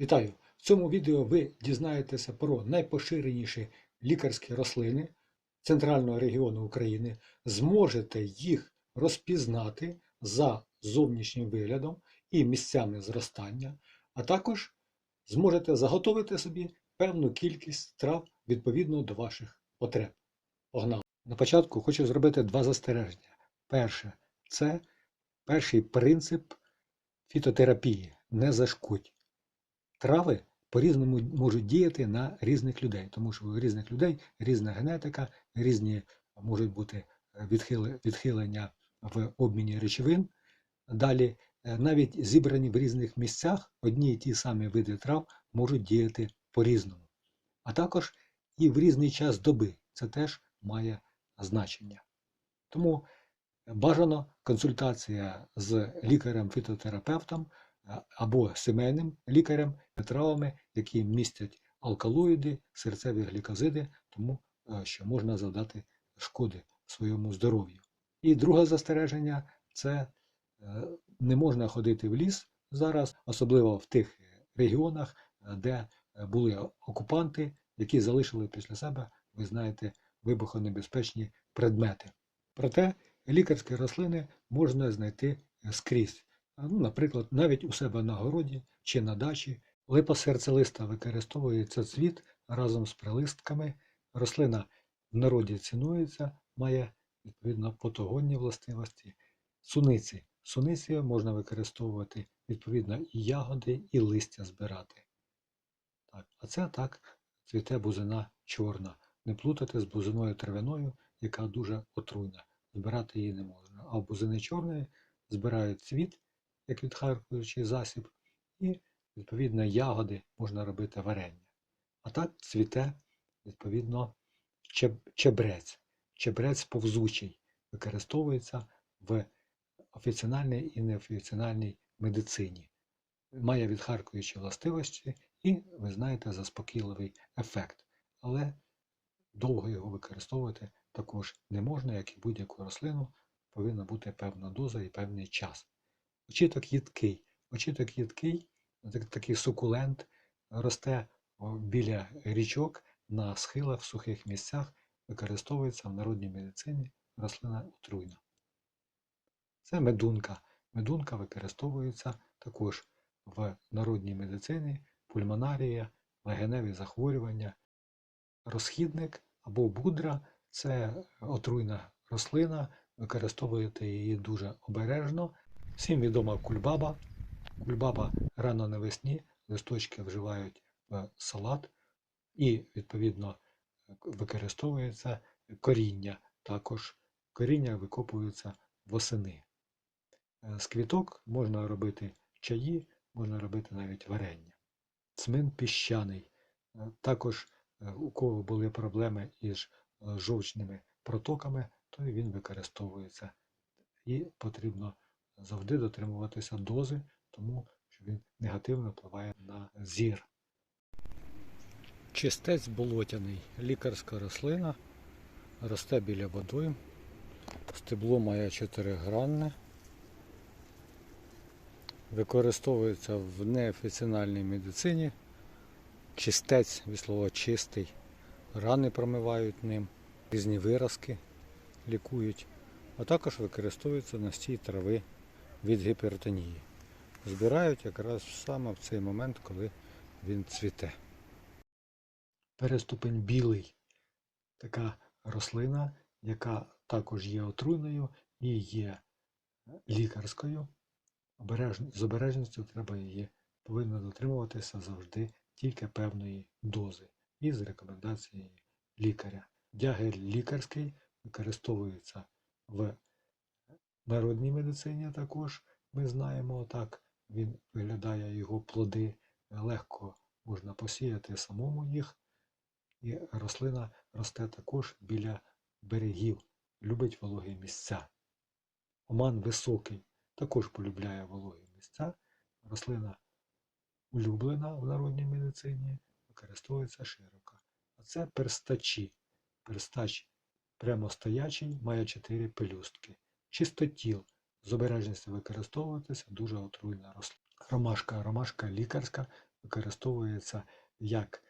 Вітаю! В цьому відео ви дізнаєтеся про найпоширеніші лікарські рослини центрального регіону України, зможете їх розпізнати за зовнішнім виглядом і місцями зростання, а також зможете заготовити собі певну кількість трав відповідно до ваших потреб. Погнали! На початку хочу зробити два застереження. Перше, це перший принцип фітотерапії не зашкодь. Трави по-різному можуть діяти на різних людей, тому що у різних людей різна генетика, різні можуть бути відхилення в обміні речовин. Далі, е, навіть зібрані в різних місцях, одні і ті самі види трав можуть діяти по-різному. А також і в різний час доби це теж має значення. Тому бажано консультація з лікарем-фітотерапевтом або сімейним лікарем травами, які містять алкалоїди, серцеві глікозиди, тому е, що можна завдати шкоди своєму здоров'ю. І друге застереження це е, не можна ходити в ліс зараз, особливо в тих регіонах, де були окупанти, які залишили після себе, ви знаєте, вибухонебезпечні предмети. Проте лікарські рослини можна знайти скрізь. Ну, наприклад, навіть у себе на городі чи на дачі. Липа серцелиста використовується цвіт разом з прилистками. Рослина в народі цінується, має відповідно патогонні властивості. Суниці. Суниці можна використовувати відповідно і ягоди, і листя збирати. Так, а це так цвіте бузина чорна. Не плутати з бузиною травяною, яка дуже отруйна. Збирати її не можна. А бузини чорної збирають цвіт, як відхаркуючий засіб, і відповідно ягоди можна робити варення. А так цвіте, відповідно, чебрець. Чебрець повзучий використовується в офіціональній і неофіціональній медицині. Має відхаркуючі властивості і, ви знаєте, заспокійливий ефект. Але довго його використовувати також не можна, як і будь-яку рослину, повинна бути певна доза і певний час. Очіток їдкий. Очіток їдкий, так- такий сукулент, росте біля річок на схилах в сухих місцях, використовується в народній медицині рослина отруйна. Це медунка. Медунка використовується також в народній медицині, пульмонарія, легеневі захворювання. Розхідник або будра це отруйна рослина, використовуєте її дуже обережно. Всім відома кульбаба. Кульбаба рано навесні, листочки вживають в салат і, відповідно, використовується коріння. Також коріння викопується восени. Е, З квіток можна робити чаї, можна робити навіть варення. Цмин піщаний. Е, Також е, у кого були проблеми із жовчними протоками, то він використовується. І потрібно завжди дотримуватися дози, тому що він негативно впливає на зір. Чистець болотяний, лікарська рослина, росте біля водою. Стебло має чотиригранне. Використовується в неофіціональній медицині. Чистець, від слова чистий. Рани промивають ним, різні виразки лікують, а також використовується настій трави від гіпертонії. Збирають якраз саме в цей момент, коли він цвіте. Переступень білий. Така рослина, яка також є отруйною і є лікарською. З обережністю треба її повинно дотримуватися завжди тільки певної дози і з рекомендацією лікаря. Дягель лікарський використовується в народній медицині також. Ми знаємо так, він виглядає його плоди, легко можна посіяти самому їх. І рослина росте також біля берегів, любить вологі місця. Оман високий також полюбляє вологі місця. Рослина улюблена в народній медицині, використовується широко. А це перстачі. Перстач прямостоячий, має чотири пелюстки. Чистотіл. З обережністю використовуватися дуже отруйна рослина. Ромашка. Ромашка лікарська використовується як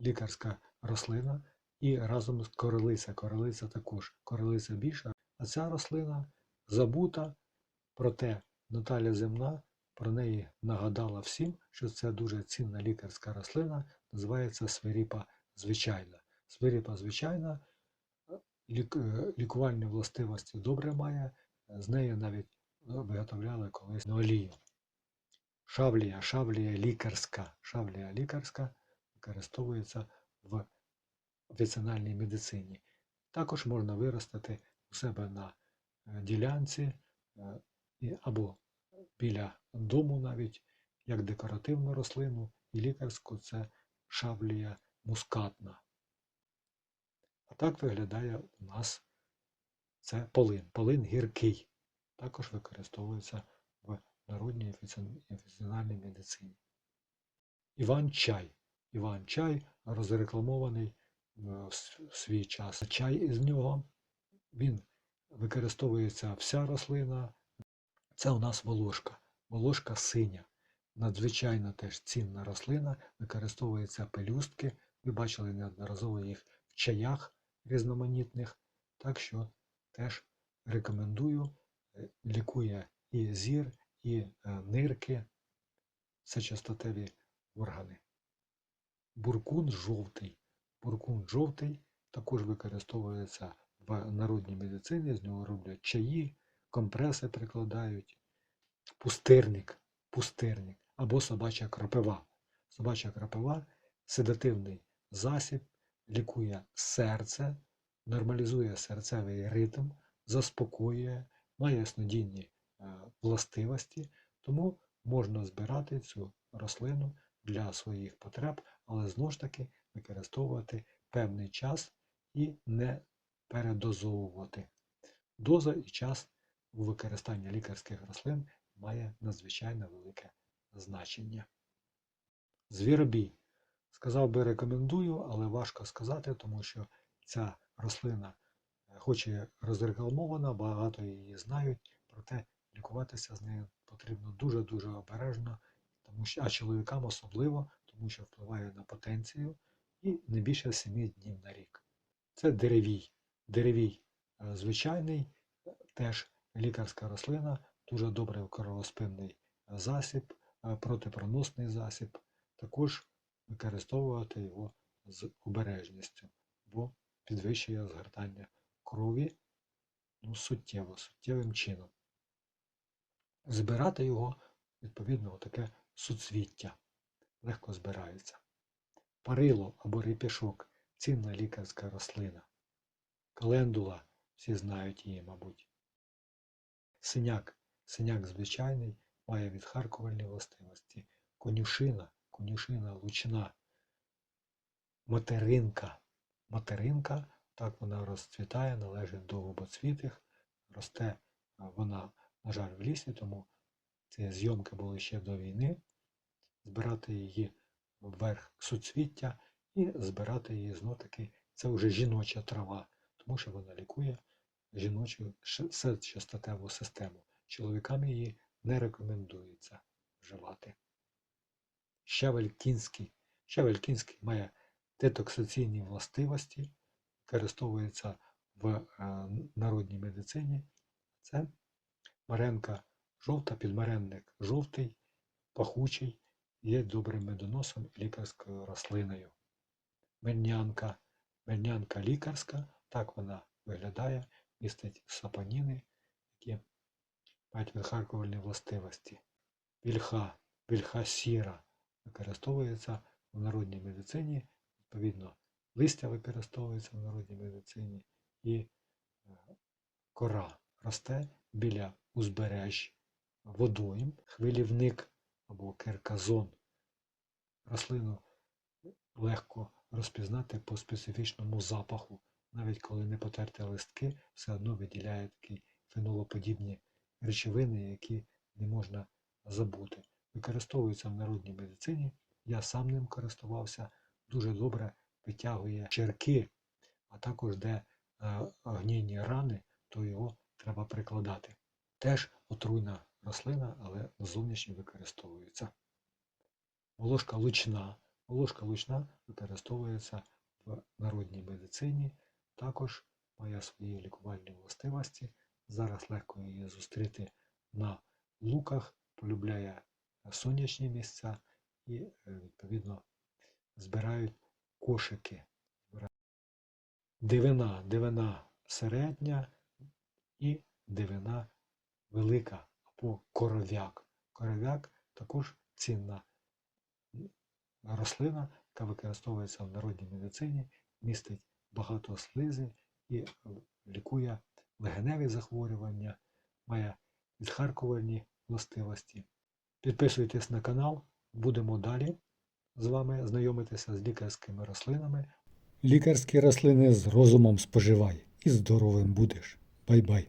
лікарська рослина і разом з королиця. Королиця також. Королиця більша, а ця рослина забута, проте Наталя Земна про неї нагадала всім, що це дуже цінна лікарська рослина, називається свиріпа звичайна. Свиріпа звичайна е, лікувальні властивості добре має, з неї навіть виготовляли колись на олію. Шавлія, шавлія лікарська. Шавлія лікарська використовується в віцинальній медицині. Також можна виростити у себе на е, ділянці е, або біля дому навіть як декоративну рослину і лікарську це шавлія мускатна. Так виглядає у нас це полин. Полин гіркий. Також використовується в народній офіціональній медицині. Іван Чай. Іван Чай розрекламований в в свій час. Чай із нього він використовується вся рослина. Це у нас волошка. Волошка синя. Надзвичайно теж цінна рослина, використовуються пелюстки. Ви бачили неодноразово їх в чаях різноманітних. Так що теж рекомендую. Е, Лікує і зір, і е, нирки, сечостатеві органи. Буркун жовтий. Буркун жовтий також використовується в народній медицині, з нього роблять чаї, компреси прикладають. Пустирник, пустирник або собача кропива. Собача кропива седативний засіб, лікує серце, нормалізує серцевий ритм, заспокоює, має снодійні е, властивості, тому можна збирати цю рослину для своїх потреб, але знову ж таки використовувати певний час і не передозовувати. Доза і час у використанні лікарських рослин має надзвичайно велике значення. Звіробій. Сказав би рекомендую, але важко сказати, тому що ця рослина, е, хоч і розрекламована, багато її знають, проте лікуватися з нею потрібно дуже-дуже обережно, тому що, а чоловікам особливо, тому що впливає на потенцію і не більше 7 днів на рік. Це деревій. Деревій е, звичайний, е, теж лікарська рослина, дуже добрий кровоспинний засіб, протипроносний засіб. Також використовувати його з обережністю, бо підвищує згортання крові ну, суттєво, суттєвим чином. Збирати його, відповідно, таке суцвіття. Легко збирається. Парило або ріпішок цінна лікарська рослина. Календула, всі знають її, мабуть. Синяк. Синяк звичайний, має відхаркувальні властивості. Конюшина, конюшина лучна. Материнка. Материнка, так вона розцвітає, належить до губоцвітих. Росте вона, на жаль, в лісі, тому ці зйомки були ще до війни. Збирати її вверх суцвіття і збирати її знов таки. Це вже жіноча трава, тому що вона лікує жіночу сечостатеву систему. Чоловікам її не рекомендується вживати. Щавель кінський. Щавель кінський має детоксиційні властивості, використовується в е, народній медицині. Це маренка жовта, підмаренник жовтий, пахучий, є добрим медоносом і лікарською рослиною. Мельнянка. Мельнянка лікарська, так вона виглядає, містить сапоніни, які мають відхаркувальні властивості. Вільха, вільха сіра використовується в народній медицині, відповідно, листя використовується в народній медицині і е, кора росте біля узбережжя водойм, хвилівник або кирказон. Рослину легко розпізнати по специфічному запаху. Навіть коли не потерти листки, все одно виділяє такі фенолоподібні речовини, які не можна забути. Використовується в народній медицині. Я сам ним користувався, дуже добре витягує черки, а також де е, гнійні рани, то його треба прикладати. Теж отруйна рослина, але зовнішньо використовується. Волошка лучна. Волошка лучна використовується в народній медицині, також має свої лікувальні властивості. Зараз легко її зустріти на луках, полюбляє сонячні місця і, е, відповідно, збирають кошики. Дивина, дивина середня і дивина велика або коров'як. Коров'як також цінна рослина, яка використовується в народній медицині, містить багато слизи і лікує легеневі захворювання, має відхаркувальні властивості. Підписуйтесь на канал, будемо далі з вами знайомитися з лікарськими рослинами. Лікарські рослини з розумом споживай і здоровим будеш. Бай-бай!